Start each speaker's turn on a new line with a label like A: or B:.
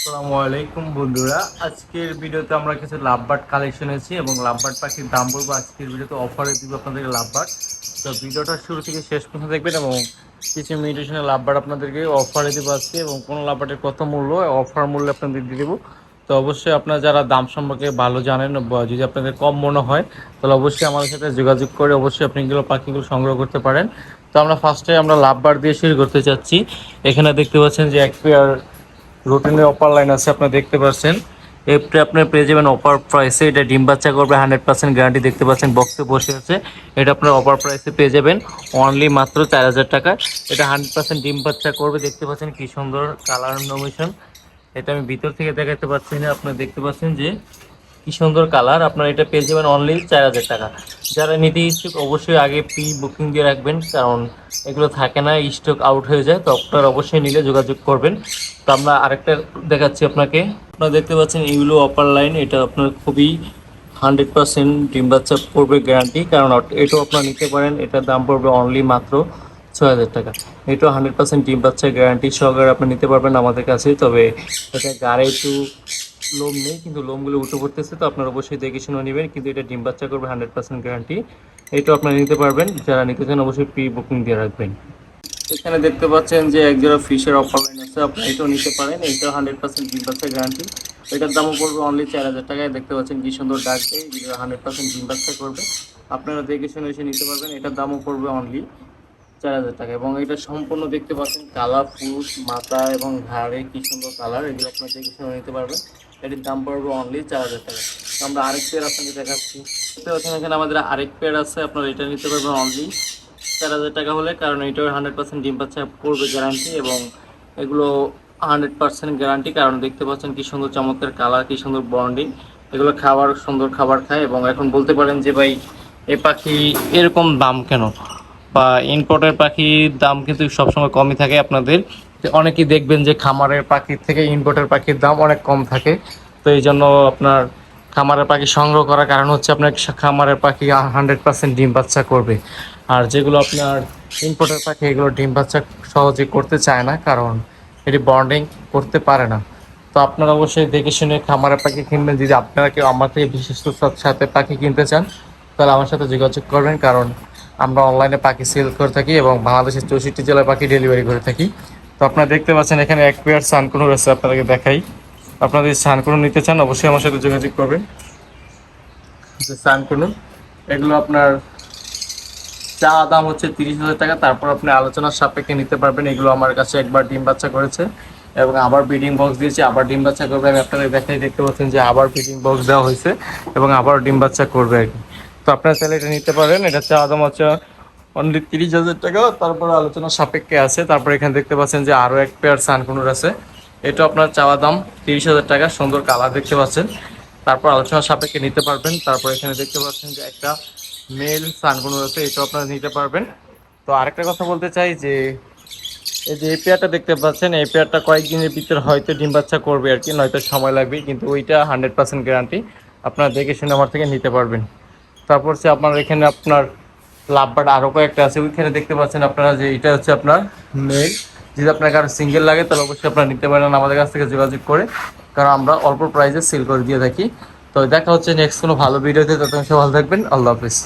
A: আসসালামু আলাইকুম বন্ধুরা। আজকের ভিডিওতে আমরা কিছু লাভবার্ড কালেকশন এসেছি এবং লাভবার্ড পাখির দাম বলব আজকের ভিডিওতে অফারে দিব আপনাদেরকে লাভবার্ড। তো ভিডিওটা শুরু থেকে শেষ পর্যন্ত দেখবেন এবং কিছু মিউটেশনের লাভবার্ড আপনাদেরকে অফারে দেবো আজকে এবং কোন লাভবার্ডের কত মূল্য অফার মূল্যে আপনাদের দিয়ে দেবো। তো অবশ্যই আপনারা যারা দাম সম্পর্কে ভালো জানেন যদি আপনাদের কম মনে হয়, তাহলে অবশ্যই আমাদের সাথে যোগাযোগ করে অবশ্যই আপনি এগুলো পাখিগুলো সংগ্রহ করতে পারেন। তো আমরা ফার্স্টে আমরা লাভবার্ড দিয়ে শুরু করতে চাচ্ছি। এখানে দেখতে পাচ্ছেন যে এক পেয়ার রুটিনের অফার লাইন আছে, আপনারা দেখতে পাচ্ছেন। এপটা আপনার পেয়ে যাবেন অফার প্রাইসে এটা ডিম বাচ্চা করবে হান্ড্রেড পার্সেন্ট গ্যারান্টি দেখতে পাচ্ছেন বক্সে বসে আছে। এটা আপনার অফার প্রাইসে পেয়ে যাবেন অনলি মাত্র চার হাজার টাকা। এটা হান্ড্রেড পার্সেন্ট ডিম বাচ্চা করবে, দেখতে পাচ্ছেন কী সুন্দর কালার নমিশন এটা আমি ভিতর থেকে দেখাতে পাচ্ছি না, আপনারা দেখতে পাচ্ছেন যে কি সুন্দর কালার, আপনারা এটা পেয়ে যাবেন অনলি চার হাজার টাকা। যারা নিতে ইচ্ছুক, অবশ্যই আগে প্রি বুকিং দিয়ে রাখবেন, কারণ এগুলো থাকে না স্টক আউট হয়ে যায়, তো আপনার অবশ্যই নিলে যোগাযোগ করবেন। তো আমরা আরেকটা দেখাচ্ছি আপনাকে। আপনারা দেখতে পাচ্ছেন ইউলো অপার লাইন এটা আপনার খুবই হান্ড্রেড পার্সেন্ট ডিম বাচ্চা পড়বে গ্যারান্টি কারণ এটাও আপনারা নিতে পারেন, এটার দাম পড়বে অনলি মাত্র ছয় হাজার টাকা। এটাও হান্ড্রেড পার্সেন্ট ডিম বাচ্চা গ্যারান্টি সহকারে আপনি নিতে পারবেন আমাদের কাছে, তবে এটা গাড়ে একটু লোম নেই, কিন্তু লোমগুলো উঠে পড়তেছে, তো আপনারা অবশ্যই দেখে শুনে নেবেন, কিন্তু এটা ডিম বাচ্চা করবে হান্ড্রেড পার্সেন্ট গ্যারান্টি এটাও আপনারা নিতে পারবেন, যারা নিতে চান অবশ্যই প্রি বুকিং দিয়ে রাখবেন। এখানে দেখতে পাচ্ছেন যে এক জোড়া ফিশের অফার আছে আপনি এটাও নিতে পারেন, এটাও হান্ড্রেড পার্সেন্ট ডিম বাচ্চা গ্যারান্টি এটার দামও পড়বে অনলি চার হাজার টাকায়, দেখতে পাচ্ছেন কি সুন্দর ডাক দেয় যেটা হান্ড্রেড পার্সেন্ট ডিম বাচ্চা করবে। আপনারা দেখে শুনে এসে নিতে পারবেন, এটার দামও পড়বে অনলি চার হাজার টাকা এবং এটা সম্পূর্ণ দেখতে পাচ্ছেন, কালার, ফুল, মাথা এবং ঘাড়ে কি সুন্দর কালার এগুলো আপনার দেখে শুনে নিতে পারবেন। এটির দাম পড়বে অনলি চার হাজার টাকা। তো আমরা আরেক পেয়ার আপনাকে দেখাচ্ছি। দেখতে পাচ্ছেন এখানে আমাদের আরেক পেয়ার আছে, আপনারা এটা নিতে পারবেন অনলি চার হাজার টাকা হলে, কারণ এটাও হান্ড্রেড পার্সেন্ট ডিম পাচ্ছে, পড়বে গ্যারান্টি এবং এগুলো হান্ড্রেড পার্সেন্ট গ্যারান্টি কারণ দেখতে পাচ্ছেন কী সুন্দর চমৎকার কালার কী সুন্দর বন্ডিং এগুলো খাবার, সুন্দর খাবার খায় এবং এখন বলতে পারেন যে ভাই, এ পাখি এরকম দাম কেন? বা ইম্পোর্টের পাখির দাম কিন্তু সবসময় কমই থাকে আপনাদের। যে অনেকেই দেখবেন যে খামারের পাখির থেকে ইম্পোর্টের পাখির দাম অনেক কম থাকে। তো এই জন্য আপনার খামারের পাখি সংগ্রহ করার কারণ হচ্ছে আপনার খামারের পাখি হান্ড্রেড পার্সেন্ট ডিম বাচ্চা করবে। আর যেগুলো আপনার ইম্পোর্টের পাখি, এগুলো ডিম বাচ্চা সহজে করতে চায় না কারণ এটি বন্ডিং করতে পারে না। তো আপনারা অবশ্যই দেখে শুনে খামারের পাখি কিনবেন। যদি আপনারা কেউ আমার থেকে বিশেষতার সাথে পাখি কিনতে চান, তাহলে আমার সাথে যোগাযোগ করবেন। কারণ আমরা অনলাইনে পাখি সেল করে থাকি এবং বাংলাদেশের চৌষট্টি জেলায় পাখি ডেলিভারি করে থাকি। তো আপনারা দেখতে পাচ্ছেন এখানে এক পেয়ার সানকুনো রয়েছে, আপনাদেরকে দেখাই। আপনারা যদি সানকুনো নিতে চান, অবশ্যই আমার সাথে যোগাযোগ করবেন। যে সানকুনো এগুলো আপনার চা দাম হচ্ছে তিরিশ হাজার টাকা, তারপর আপনি আলোচনার সাপেক্ষে নিতে পারবেন। এগুলো আমার কাছে একবার ডিম বাচ্চা করেছে এবং আবার ব্রিডিং বক্স দিয়েছে, আবার ডিম বাচ্চা করবে। আমি আপনাদের দেখাই, দেখতে পাচ্ছেন যে আবার ব্রিডিং বক্স দেওয়া হয়েছে এবং আবার ডিম বাচ্চা করবে আর কি। তো আপনারা চাইলে এটা নিতে পারেন। এটা চা দাম হচ্ছে অনলি তিরিশ হাজার টাকা, তারপর আলোচনার সাপেক্ষে আছে। তারপর এখানে দেখতে পাচ্ছেন যে আরও এক পেয়ার সানকুনুর আছে। এটা আপনার চাওয়া দাম তিরিশ হাজার টাকা, সুন্দর কালার দেখতে পাচ্ছেন। তারপর আলোচনার সাপেক্ষে নিতে পারবেন। তারপর এখানে দেখতে পাচ্ছেন যে একটা মেল সানকুনুর আছে, এটাও আপনারা নিতে পারবেন। তো আরেকটা কথা বলতে চাই যে, এই যে এই দেখতে পাচ্ছেন, এই পেয়ারটা কয়েকদিনের ভিতরে হয়তো ডিম বাচ্চা করবে আর কি, নয়তো সময় লাগবে, কিন্তু ওইটা হান্ড্রেড পার্সেন্ট গ্যারান্টি আপনারা দেখে শুনে আমার থেকে নিতে পারবেন। তারপর হচ্ছে আপনার এখানে আপনার লাভবার্ড আরও কয়েকটা আছে। ওইখানে দেখতে পাচ্ছেন আপনারা যে এটা হচ্ছে আপনার মেল। যদি আপনার কারও সিঙ্গেল লাগে, তাহলে অবশ্যই আপনারা নিতে পারেন আমাদের কাছ থেকে যোগাযোগ করে, কারণ আমরা অল্প প্রাইসে সেল করে দিয়ে থাকি। তো দেখা হচ্ছে নেক্সট কোনো ভালো ভিডিওতে, ততক্ষণ সব ভালো থাকবেন। আল্লাহ হাফিজ।